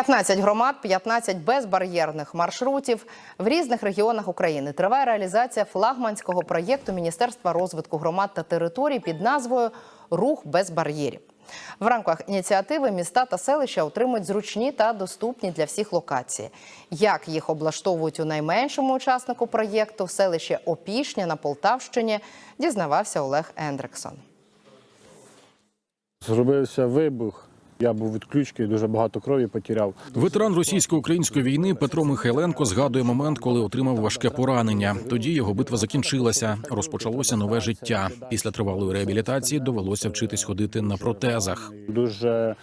15 громад, 15 безбар'єрних маршрутів в різних регіонах України. Триває реалізація флагманського проєкту Міністерства розвитку громад та територій під назвою Рух без бар'єрів. В рамках ініціативи міста та селища отримують зручні та доступні для всіх локації. Як їх облаштовують у найменшому учаснику проєкту в селищі Опішня на Полтавщині, дізнавався Олег Ендрексон. Зробився вибух. Я був відключки, дуже багато крові потеряв. Ветеран російсько-української війни Петро Михайленко згадує момент, коли отримав важке поранення. Тоді його битва закінчилася. Розпочалося нове життя. Після тривалої реабілітації довелося вчитись ходити на протезах. Дуже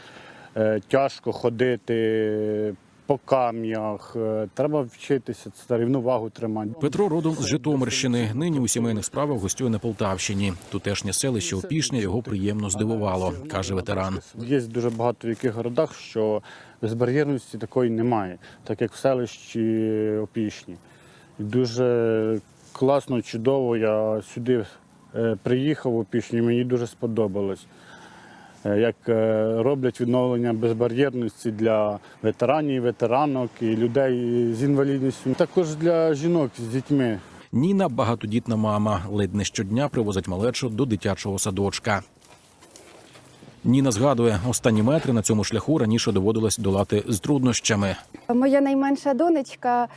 е, тяжко ходити по камнях. Е, треба вчитися це рівновагу тримати. Петро родом з Житомирщини. Нині у сімейних справах гостює на Полтавщині. Тутешнє селище Опішня його приємно здивувало, каже ветеран. Є дуже багато в яких городах, що безбар'єрності такої немає, так як в селищі Опішні. Дуже класно, чудово. Я сюди е, приїхав в Опішні, мені дуже сподобалось. Е, Як е, роблять відновлення безбар'єрності для ветеранів, ветеранок і людей з інвалідністю, також для жінок з дітьми. Ніна багатодітна мама. Ледь не щодня привозить малечу до дитячого садочка. Ніна згадує, останні метри на цьому шляху раніше доводилось долати з труднощами. Моя найменша донечка е,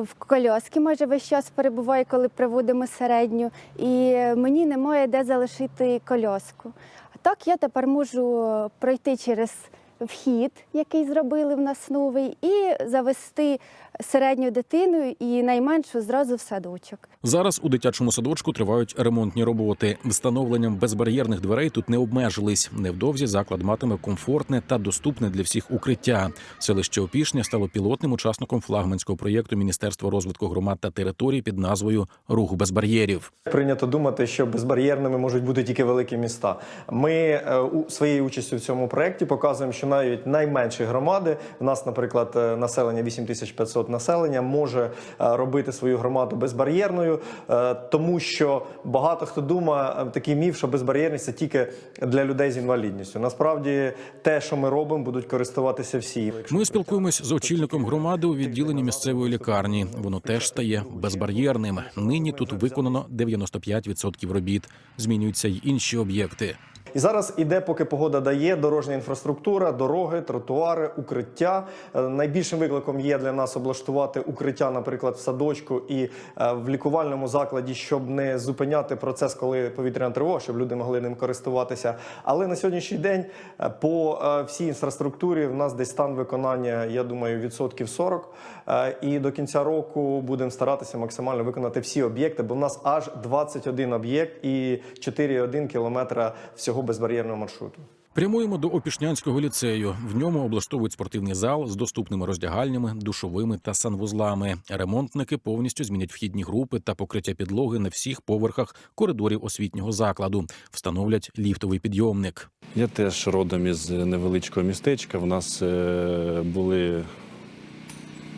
в коляскі майже весь час перебуває, коли приводимо середню, і мені немає де залишити коляску. А так я тепер можу пройти через вхід, який зробили в нас новий, і завести середню дитину і найменшу зразу в садочок. Зараз у дитячому садочку тривають ремонтні роботи. Встановленням безбар'єрних дверей тут не обмежились. Невдовзі заклад матиме комфортне та доступне для всіх укриття. Селище Опішня стало пілотним учасником флагманського проєкту Міністерства розвитку громад та територій під назвою Рух без бар'єрів. Прийнято думати, що безбар'єрними можуть бути тільки великі міста. Ми е, у своєю участю в цьому проєкті показуємо, що навіть найменші громади, в нас, наприклад, е, населення 8500 населення, може е, робити свою громаду безбар'єрною, е, тому що багато хто думає е, такий міф, що безбар'єрність це тільки для людей з інвалідністю. Насправді, те, що ми робимо, будуть користуватися всі. Ми спілкуємось з очільником громади у відділенні місцевої лікарні. Воно теж стає безбар'єрним. Нині тут виконано 95% робіт. Змінюються й інші об'єкти. І зараз іде, поки погода дає, дорожня інфраструктура, дороги, тротуари, укриття. Е, Найбільшим викликом є для нас облаштувати укриття, наприклад, в садочку і е, в лікувальному закладі, щоб не зупиняти процес, коли повітряна тривога, щоб люди могли ним користуватися. Але на сьогоднішній день е, по всій інфраструктурі в нас десь стан виконання, я думаю, відсотків 40. Е, І до кінця року будемо старатися максимально виконати всі об'єкти, бо в нас аж 21 об'єкт і 4,1 кілометра всього безбар'єрного маршруту. Прямуємо до Опішнянського ліцею. В ньому облаштовують спортивний зал з доступними роздягальнями, душовими та санвузлами. Ремонтники повністю змінять вхідні групи та покриття підлоги на всіх поверхах коридорів освітнього закладу. Встановлять ліфтовий підйомник. Я теж родом із невеличкого містечка. В нас е, були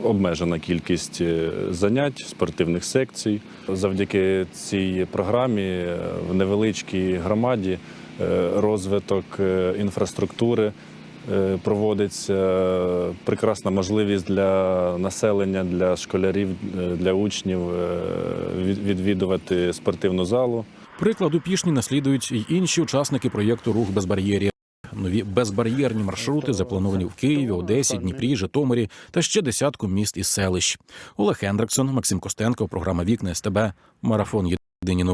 обмежена кількість е, занять, спортивних секцій. Завдяки цій програмі е, в невеличкій громаді розвиток е, інфраструктури е, проводиться. Прекрасна можливість для населення, для школярів, е, для учнів е, відвідувати спортивну залу. Прикладу пішні наслідують й інші учасники проєкту Рух без бар'єрів. Нові безбар'єрні маршрути заплановані в Києві, Одесі, Дніпрі, Житомирі та ще десятку міст і селищ. Олег Хендриксон, Максим Костенко, програма Вікна СТБ, Марафон Єдині новини.